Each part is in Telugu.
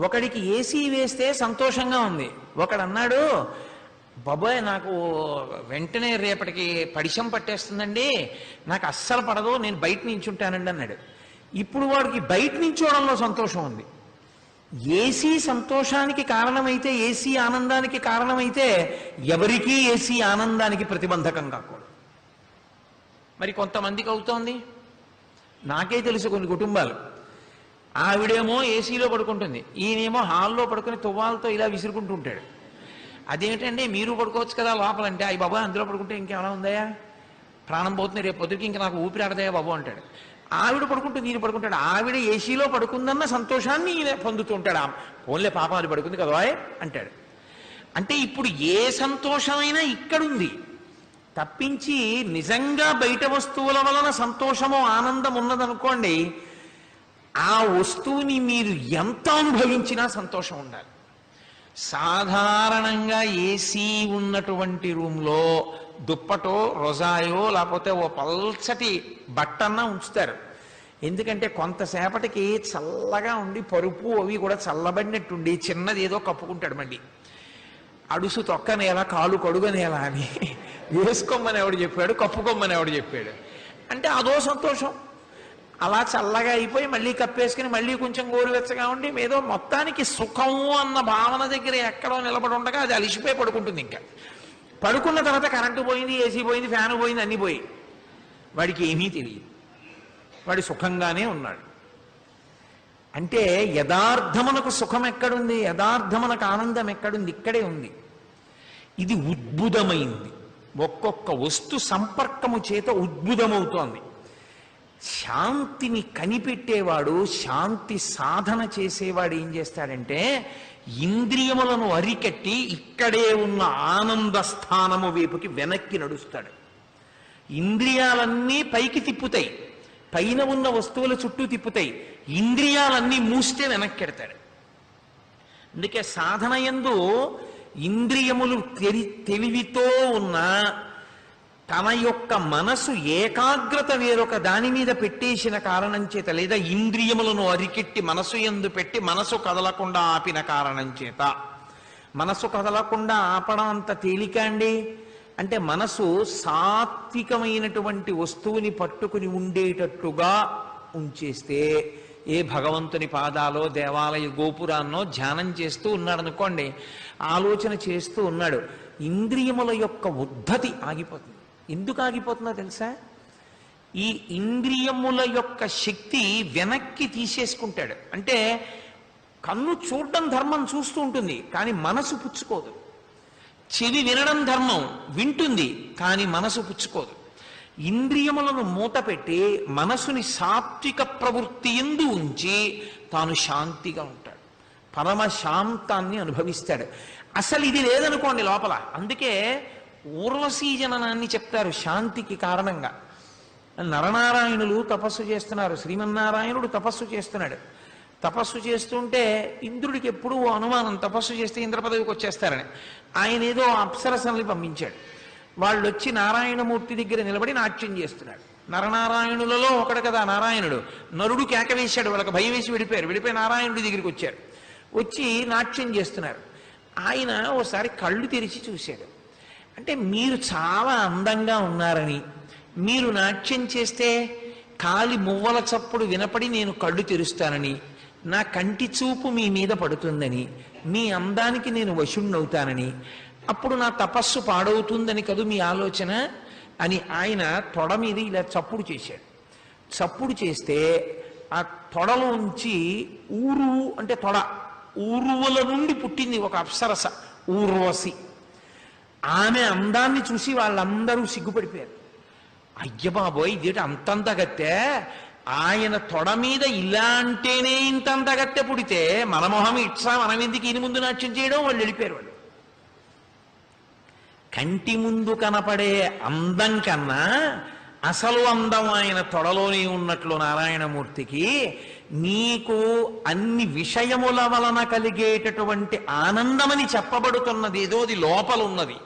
ఒకడికి ఏసీ వేస్తే సంతోషంగా ఉంది. ఒకడు అన్నాడు బాబాయ్ నాకు వెంటనే రేపటికి పడిశం పట్టేస్తుందండి. నాకు అస్సలు పడదు నేను బయట నించుంటానండి అన్నాడు. ఇప్పుడు వాడికి బయట నించోవడంలో సంతోషం ఉంది. ఏసీ సంతోషానికి కారణమైతే ఏసీ ఆనందానికి కారణమైతే ఎవరికీ ఏసీ ఆనందానికి ప్రతిబంధకం కాకూడదు. మరి కొంతమందికి అవుతోంది? నాకే తెలుసు కొన్ని కుటుంబాలు. ఆవిడేమో ఏసీలో పడుకుంటుంది. ఈయనేమో హాల్లో పడుకుని తువ్వాలతో ఇలా విసురుకుంటూ ఉంటాడు అదేమిటండి? మీరు పడుకోవచ్చు కదా లోపలంటే. అయ్యి బాబా అందులో పడుకుంటే ఇంకేమైనా ఉందయా ప్రాణం పోతుంది రేపు పొద్దుకి ఇంకా నాకు ఊపిరి ఆడదాయా బాబు అంటాడు. ఆవిడ పడుకుంటూ నేను పడుకుంటాడు. ఆవిడ ఏసీలో పడుకుందన్న సంతోషాన్ని ఈయన పొందుతూ ఉంటాడు ఆ ఫోన్లే పాప అది పడుకుంది కదా అంటాడు. అంటే ఇప్పుడు ఏ సంతోషమైనా ఇక్కడుంది. తప్పించి నిజంగా బయట వస్తువుల వలన సంతోషము ఆనందం ఉన్నదనుకోండి ఆ వస్తువుని మీరు ఎంత అనుభవించినా సంతోషం ఉండాలి. సాధారణంగా ఏసీ ఉన్నటువంటి రూమ్లో దుప్పటో రొజాయో లేకపోతే ఓ పల్చటి బట్టన్నా ఉంచుతారు. ఎందుకంటే కొంతసేపటికి చల్లగా ఉండి పరుపు అవి కూడా చల్లబడినట్టుండి చిన్నది ఏదో కప్పుకుంటాడు మళ్ళీ. అడుసు తొక్కనేలా కాలు కడుగనేలా అని. వేసుకోమని ఎవడు చెప్పాడు కప్పుకోమని ఎవడు చెప్పాడు. అంటే అదో సంతోషం. అలా చల్లగా అయిపోయి మళ్ళీ కప్పేసుకుని మళ్ళీ కొంచెం గోరువెచ్చగా ఉండి ఏదో మొత్తానికి సుఖం అన్న భావన దగ్గర ఎక్కడో నిలబడి ఉండగా అది అలిసిపోయి పడుకుంటుంది ఇంకా. పడుకున్న తర్వాత కరెంటు పోయింది ఏసీ పోయింది ఫ్యాన్ పోయింది అన్నీ పోయి. వాడికి ఏమీ తెలియదు. వాడు సుఖంగానే ఉన్నాడు. అంటే యథార్థమునకు సుఖం ఎక్కడుంది? యథార్థమునకు ఆనందం ఎక్కడుంది? ఇక్కడే ఉంది. ఇది ఉద్భుతమైంది. ఒక్కొక్క వస్తు సంపర్కము చేత ఉద్భుతమవుతోంది. శాంతిని కనిపెట్టేవాడు శాంతి సాధన చేసేవాడు ఏం చేస్తాడంటే ఇంద్రియములను అరికట్టి ఇక్కడే ఉన్న ఆనంద స్థానము వైపుకి వెనక్కి నడుస్తాడు. ఇంద్రియాలన్నీ పైకి తిప్పుతాయి. పైన ఉన్న వస్తువుల చుట్టూ తిప్పుతాయి. ఇంద్రియాలన్నీ మూస్తే వెనక్కెడతాడు. అందుకే సాధన యందు ఇంద్రియములు తెరి తెలివితో ఉన్న తన యొక్క మనసు ఏకాగ్రత వేరొక దాని మీద పెట్టేసిన కారణం చేత లేదా ఇంద్రియములను అరికెట్టి మనసు ఎందు పెట్టి మనసు కదలకుండా ఆపిన కారణం చేత. మనసు కదలకుండా ఆపడం అంత తేలిక అండి? అంటే మనసు సాత్వికమైనటువంటి వస్తువుని పట్టుకుని ఉండేటట్టుగా ఉంచేస్తే ఏ భగవంతుని పాదాలో దేవాలయ గోపురాన్నో ధ్యానం చేస్తూ ఉన్నాడు అనుకోండి ఆలోచన చేస్తూ ఉన్నాడు ఇంద్రియముల యొక్క ఉద్ధతి ఆగిపోతుంది. ఎందుకు ఆగిపోతుందో తెలుసా? ఈ ఇంద్రియముల యొక్క శక్తి వెనక్కి తీసేసుకుంటాడు. అంటే కన్ను చూడడం ధర్మం చూస్తూ ఉంటుంది కానీ మనసు పుచ్చుకోదు. చెవి వినడం ధర్మం వింటుంది కానీ మనసు పుచ్చుకోదు. ఇంద్రియములను మూతపెట్టి మనసుని సాత్విక ప్రవృత్తి ఎందు ఉంచి తాను శాంతిగా ఉంటాడు. పరమ శాంతాన్ని అనుభవిస్తాడు. అసలు ఇది లేదనుకోండి లోపల. అందుకే ఊర్వశీ జననాన్ని చెప్తారు శాంతికి కారణంగా. నరనారాయణులు తపస్సు చేస్తున్నారు శ్రీమన్నారాయణుడు తపస్సు చేస్తున్నాడు. తపస్సు చేస్తుంటే ఇంద్రుడికి ఎప్పుడూ ఓ అనుమానం తపస్సు చేస్తే ఇంద్ర పదవికి వచ్చేస్తారని. ఆయన ఏదో అప్సరసనల్ని పంపించాడు. వాళ్ళు వచ్చి నారాయణమూర్తి దగ్గర నిలబడి నాట్యం చేస్తున్నాడు నరనారాయణులలో ఒకడు కదా నారాయణుడు. నరుడు కేక వేశాడు వాళ్ళకి భయం వేసి విడిపోయారు. విడిపోయి నారాయణుడి దగ్గరికి వచ్చారు. వచ్చి నాట్యం చేస్తున్నారు. ఆయన ఓసారి కళ్ళు తెరిచి చూశాడు. అంటే మీరు చాలా అందంగా ఉన్నారని. మీరు నాట్యం చేస్తే కాలి మువ్వల చప్పుడు వినపడి నేను కళ్ళు తెరుస్తానని. నా కంటి చూపు మీ మీద పడుతుందని. మీ అందానికి నేను వశుణ్ణవుతానని. అప్పుడు నా తపస్సు పాడవుతుందని కదూ మీ ఆలోచన? అని ఆయన తొడ మీద ఇలా చప్పుడు చేశాడు. చప్పుడు చేస్తే ఆ తొడలోంచి ఊరు అంటే తొడ ఊరువుల నుండి పుట్టింది ఒక అప్సరస ఊర్వశి. ఆమె అందాన్ని చూసి వాళ్ళందరూ సిగ్గుపడిపోయారు. అయ్య బాబోయ్ ఇదేంటి అంతంతగత్తే ఆయన తొడ మీద ఇలా అంటేనే ఇంతంతగత్తె పుడితే మన మొహం ఇట్సా మనం ఎందుకు ఇని ముందు నాట్యం చేయడం వాళ్ళు వెళ్ళిపోయారు వాళ్ళు. కంటి ముందు కనపడే అందం కన్నా అసలు అందం ఆయన తొడలోనే ఉన్నట్లు నారాయణమూర్తికి నీకు అన్ని విషయముల వలన కలిగేటటువంటి ఆనందమని చెప్పబడుతున్నది ఏదో అది లోపలున్నది.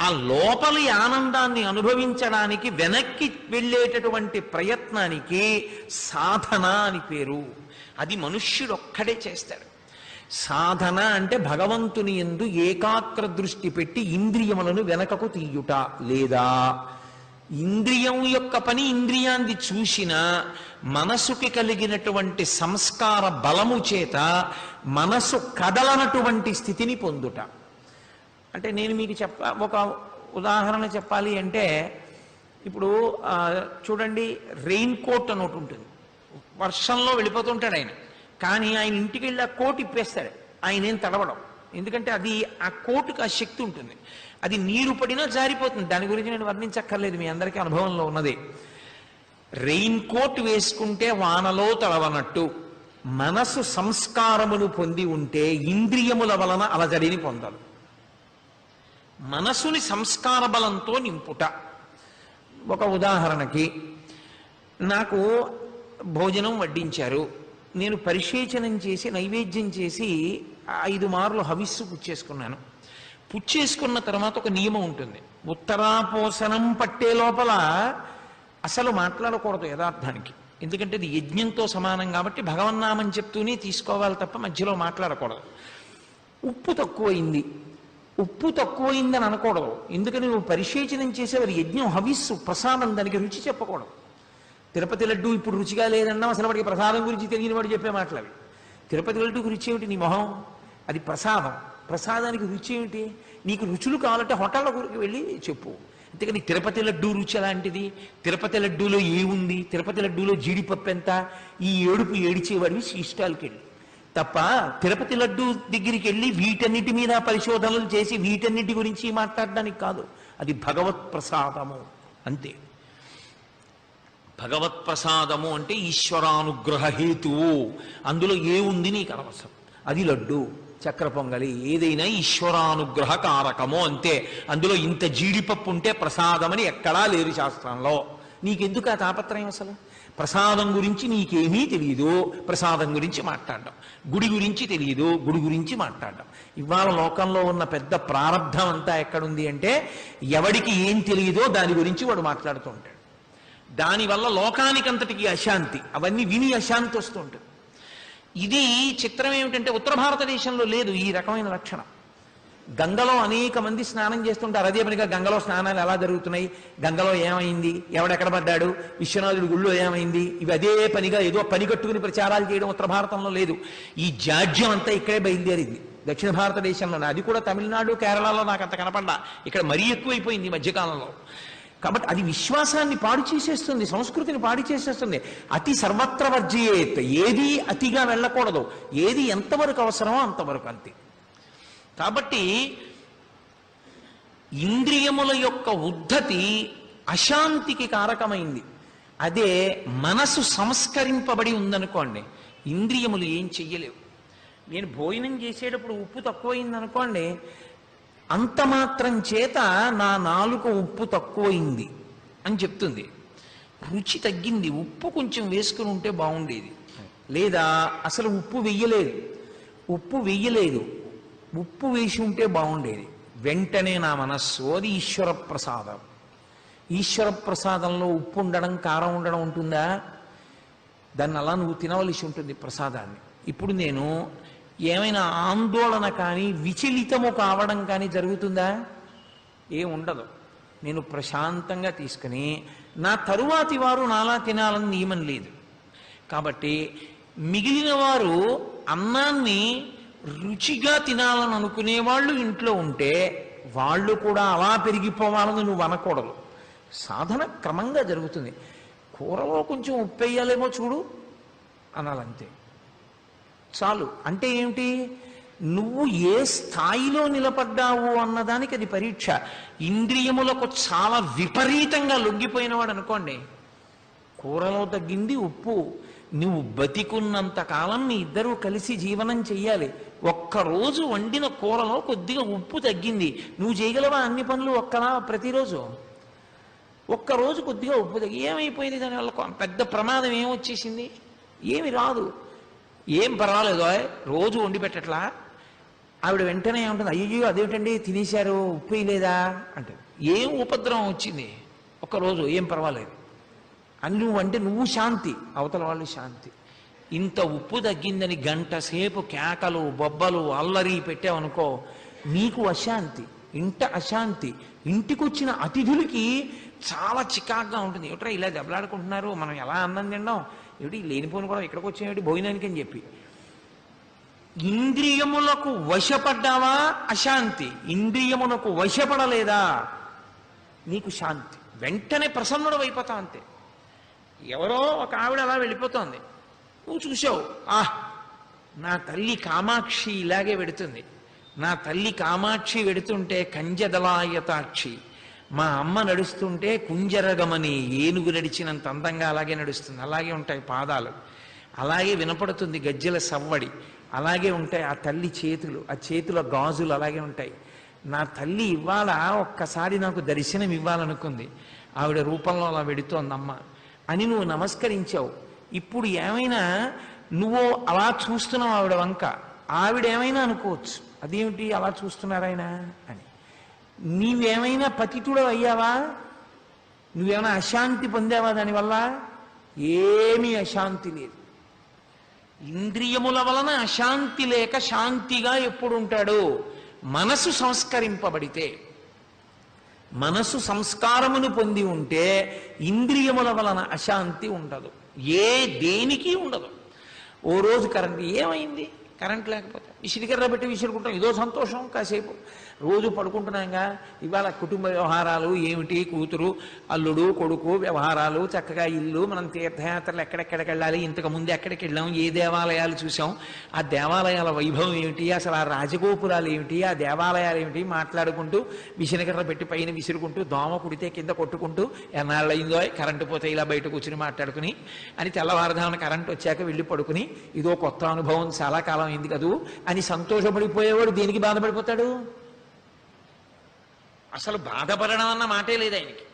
ఆ లోపలి ఆనందాన్ని అనుభవించడానికి వెనక్కి వెళ్ళేటటువంటి ప్రయత్నానికి సాధన అని పేరు. అది మనుష్యుడు ఒక్కడే చేస్తాడు. సాధన అంటే భగవంతుని ఎందు ఏకాగ్ర దృష్టి పెట్టి ఇంద్రియములను వెనకకు తీయుట లేదా? ఇంద్రియం యొక్క పని ఇంద్రియాన్ని చూసిన మనసుకి కలిగినటువంటి సంస్కార బలము చేత మనసు కదలనటువంటి స్థితిని పొందుట. అంటే నేను మీకు చెప్ప ఒక ఉదాహరణ చెప్పాలి అంటే ఇప్పుడు చూడండి రెయిన్ కోట్ అని ఒకటి ఉంటుంది. వర్షంలో వెళ్ళిపోతుంటాడు ఆయన. కానీ ఆయన ఇంటికి వెళ్ళి ఆ కోట్ ఇప్పేస్తాడు. ఆయన ఏం తడవడం. ఎందుకంటే అది ఆ కోటుకు ఆ శక్తి ఉంటుంది. అది నీరు పడినా జారిపోతుంది. దాని గురించి నేను వర్ణించక్కర్లేదు. మీ అందరికీ అనుభవంలో ఉన్నది. రెయిన్ కోట్ వేసుకుంటే వానలో తడవనట్టు మనసు సంస్కారమును పొంది ఉంటే ఇంద్రియముల వలన అలజడిని పొందదు మనసుని సంస్కార బలంతో నింపుట. ఒక ఉదాహరణకి నాకు భోజనం వడ్డించారు. నేను పరిశేచనం చేసి నైవేద్యం చేసి ఐదు మార్లు హవిస్సు పుచ్చేసుకున్నాను. పుచ్చేసుకున్న తర్వాత ఒక నియమం ఉంటుంది. ఉత్తరాపోసనం పట్టే లోపల అసలు మాట్లాడకూడదు యథార్థానికి. ఎందుకంటే ఇది యజ్ఞంతో సమానం కాబట్టి భగవన్నామని చెప్తూనే తీసుకోవాలి తప్ప మధ్యలో మాట్లాడకూడదు. ఉప్పు తక్కువైంది. ఉప్పు తక్కువైందని అనకూడదు. ఎందుకని నువ్వు పరిశేచనం చేసేవారు యజ్ఞం హవిస్సు ప్రసాదం దానికి రుచి చెప్పకూడదు. తిరుపతి లడ్డు ఇప్పుడు రుచిగా లేదన్నా అసలు వాడికి ప్రసాదం గురించి తెలియని వాడు చెప్పే మాటలు అవి. తిరుపతి లడ్డుకి రుచి ఏమిటి నీ మొహం? అది ప్రసాదం. ప్రసాదానికి రుచి ఏమిటి? నీకు రుచులు కావాలంటే హోటళ్ళ గురికి వెళ్ళి చెప్పు. అంతేకాని తిరుపతి లడ్డు రుచి ఎలాంటిది? తిరుపతి లడ్డూలో ఏముంది? తిరుపతి లడ్డూలో జీడిపప్పు ఎంత? ఈ ఏడుపు ఏడిచేవాడివి ఇష్టాలకి వెళ్ళి తప్ప తిరుపతి లడ్డు దగ్గరికి వెళ్ళి వీటన్నిటి మీద పరిశోధనలు చేసి వీటన్నిటి గురించి మాట్లాడడానికి కాదు. అది భగవత్ ప్రసాదము అంతే. భగవత్ ప్రసాదము అంటే ఈశ్వరానుగ్రహ హేతువు. అందులో ఏముంది నీకు అనవసరం. అది లడ్డు చక్ర పొంగలి ఏదైనా ఈశ్వరానుగ్రహ కారకము అంతే. అందులో ఇంత జీడిపప్పు ఉంటే ప్రసాదమని ఎక్కడా లేరు శాస్త్రంలో. నీకెందుకు ఆ తాపత్రయం అసలు? ప్రసాదం గురించి నీకేమీ తెలియదు ప్రసాదం గురించి మాట్లాడడం. గుడి గురించి తెలియదు గుడి గురించి మాట్లాడడం. ఇవాళ లోకంలో ఉన్న పెద్ద ప్రారంధం అంతా ఎక్కడుంది అంటే ఎవడికి ఏం తెలియదో దాని గురించి వాడు మాట్లాడుతూ ఉంటాడు. దానివల్ల లోకానికంతటికి అశాంతి. అవన్నీ విని అశాంతి వస్తూ ఉంటుంది. ఇది చిత్రం ఏమిటంటే ఉత్తర భారతదేశంలో లేదు. ఈ రకమైన లక్షణం. గంగలో అనేక మంది స్నానం చేస్తుంటారు. అదే పనిగా గంగలో స్నానాలు ఎలా జరుగుతున్నాయి? గంగలో ఏమైంది? ఎవడెక్కడ పడ్డాడు? విశ్వనాథుడి గుళ్ళో ఏమైంది? ఇవి అదే పనిగా ఏదో పని కట్టుకుని ప్రచారాలు చేయడం ఉత్తర భారతంలో లేదు. ఈ జాడ్యం అంతా ఇక్కడే బయలుదేరింది. దక్షిణ భారతదేశంలోనే. అది కూడా తమిళనాడు కేరళలో నాకు అంత కనపడ్డా. ఇక్కడ మరీ ఎక్కువైపోయింది ఈ మధ్యకాలంలో. కాబట్టి అది విశ్వాసాన్ని పాడు చేసేస్తుంది సంస్కృతిని పాడు చేసేస్తుంది. అతి సర్వత్ర వర్జయేత్. ఏది అతిగా వెళ్ళకూడదు. ఏది ఎంతవరకు అవసరమో అంతవరకు అంతే. కాబట్టి ఇంద్రియముల యొక్క ఉద్ధతి అశాంతికి కారకమైంది. అదే మనసు సంస్కరింపబడి ఉందనుకోండి ఇంద్రియములు ఏం చెయ్యలేవు. నేను భోజనం చేసేటప్పుడు ఉప్పు తక్కువైంది అనుకోండి అంత మాత్రం చేత నా నాలుక ఉప్పు తక్కువైంది అని చెప్తుంది. రుచి తగ్గింది ఉప్పు కొంచెం వేసుకుని ఉంటే బాగుండేది. లేదా అసలు ఉప్పు వెయ్యలేదు. ఉప్పు వెయ్యలేదు. ఉప్పు వేసి ఉంటే బాగుండేది. వెంటనే నా మనస్సు అది ఈశ్వర ప్రసాదం ఈశ్వర ప్రసాదంలో ఉప్పు ఉండడం కారం ఉండడం ఉంటుందా? దాన్ని అలా నువ్వు తినవలసి ఉంటుంది ప్రసాదాన్ని. ఇప్పుడు నేను ఏమైనా ఆందోళన కానీ విచలితము కావడం కానీ జరుగుతుందా? ఏ ఉండదు. నేను ప్రశాంతంగా తీసుకుని నా తరువాతి వారు నాలా తినాలని నియమం లేదు. కాబట్టి మిగిలిన వారు అన్నాన్ని రుచిగా తినాలని అనుకునే వాళ్ళు ఇంట్లో ఉంటే వాళ్ళు కూడా అలా పెరిగిపోవాలని నువ్వు అనకూడదు. సాధన క్రమంగా జరుగుతుంది. కూరలో కొంచెం ఉప్పు వేయాలేమో చూడు అనాలంతే. చాలు. అంటే ఏమిటి? నువ్వు ఏ స్థాయిలో నిలబడ్డావు అన్నదానికి అది పరీక్ష. ఇంద్రియములకు చాలా విపరీతంగా లొంగిపోయిన వాడు అనుకోండి. కూరలో తగ్గింది ఉప్పు. నువ్వు బతికున్నంత కాలం మీ ఇద్దరూ కలిసి జీవనం చెయ్యాలి. ఒక్కరోజు వండిన కూరలో కొద్దిగా ఉప్పు తగ్గింది. నువ్వు చేయగలవా అన్ని పనులు ఒక్కలా ప్రతిరోజు? ఒక్కరోజు కొద్దిగా ఉప్పు తగ్గి ఏమైపోయింది దానివల్ల? పెద్ద ప్రమాదం ఏమొచ్చేసింది? ఏమి రాదు. ఏం పర్వాలేదు రోజు వండి పెట్టట్లా? ఆవిడ వెంటనే ఏమంటుంది అయ్యో అదేమిటండి? తినేశారు? ఉప్పు లేదా అంటే ఏం ఉపద్రవం వచ్చింది? ఒక్కరోజు ఏం పర్వాలేదు. అని నువ్వు అంటే నువ్వు శాంతి అవతల వాళ్ళు శాంతి. ఇంత ఉప్పు తగ్గిందని గంట సేపు కేకలు బొబ్బలు అల్లరి పెట్టావనుకో నీకు అశాంతి ఇంట అశాంతి. ఇంటికొచ్చిన అతిథులకి చాలా చికాగ్గా ఉంటుంది. ఏమిట్రా ఇలా దెబ్బలాడుకుంటున్నారు? మనం ఎలా అన్నం తిన్నాం ఏమిటి లేనిపోని కూడా ఇక్కడికి వచ్చేమిటి భోజనానికి అని చెప్పి. ఇంద్రియములకు వశపడ్డావా? అశాంతి. ఇంద్రియమునకు వశపడలేదా? నీకు శాంతి. వెంటనే ప్రసన్నుడు అయిపోతావు అంతే. ఎవరో ఒక ఆవిడ అలా వెళ్ళిపోతోంది. నువ్వు చూసావు ఆహ్ నా తల్లి కామాక్షి ఇలాగే వెడుతుంది. నా తల్లి కామాక్షి వెడుతుంటే కంజదలాయతాక్షి. మా అమ్మ నడుస్తుంటే కుంజరగమని ఏనుగు నడిచినంత అందంగా అలాగే నడుస్తుంది. అలాగే ఉంటాయి పాదాలు. అలాగే వినపడుతుంది గజ్జెల సవ్వడి. అలాగే ఉంటాయి ఆ తల్లి చేతులు. ఆ చేతుల గాజులు అలాగే ఉంటాయి. నా తల్లి ఇవాళ ఒక్కసారి నాకు దర్శనం ఇవ్వాలనుకుంది. ఆవిడ రూపంలో అలా వెడుతోందమ్మ. అని నువ్వు నమస్కరించావు. ఇప్పుడు ఏమైనా నువ్వు అలా చూస్తున్నావు ఆవిడ వంక ఆవిడ ఏమైనా అనుకోవచ్చు. అదేమిటి అలా చూస్తున్నారాయన అని. నీవేమైనా పతితుడు అయ్యావా? నువ్వేమైనా అశాంతి పొందావా దానివల్ల? ఏమీ అశాంతి లేదు. ఇంద్రియముల వలన అశాంతి లేక శాంతిగా ఎప్పుడు ఉంటాడు మనసు సంస్కరింపబడితే. మనసు సంస్కారమును పొంది ఉంటే ఇంద్రియముల వలన అశాంతి ఉండదు. ఏ దేనికి ఉండదు. ఓ రోజు కరెంట్ ఏమైంది? కరెంట్ లేకపోతే. విసిరికర్ర పెట్టి విసురుకుంటాం. ఇదో సంతోషం కాసేపు. రోజు పడుకుంటున్నాగా. ఇవాళ కుటుంబ వ్యవహారాలు ఏమిటి? కూతురు అల్లుడు కొడుకు వ్యవహారాలు చక్కగా ఇల్లు మనం తీర్థయాత్రలు ఎక్కడెక్కడికి వెళ్ళాలి? ఇంతకు ముందు ఎక్కడికి వెళ్ళాం? ఏ దేవాలయాలు చూసాం? ఆ దేవాలయాల వైభవం ఏమిటి? అసలు ఆ రాజగోపురాలు ఏమిటి? ఆ దేవాలయాలు ఏమిటి? మాట్లాడుకుంటూ విసిరికర్ర పెట్టి పైన విసురుకుంటూ దోమ కుడితే కింద కొట్టుకుంటూ ఎన్నాళ్ళయిందో కరెంటు పోతే ఇలా బయట కూర్చుని మాట్లాడుకుని అని తెల్లవారుధామన కరెంట్ వచ్చాక వెళ్ళి పడుకుని ఇదో కొత్త అనుభవం చాలా కాలం అయింది కదూ అని సంతోషపడిపోయేవాడు దేనికి బాధపడిపోతాడు? అసలు బాధపడడం అన్న మాటే లేదు ఆయనకి.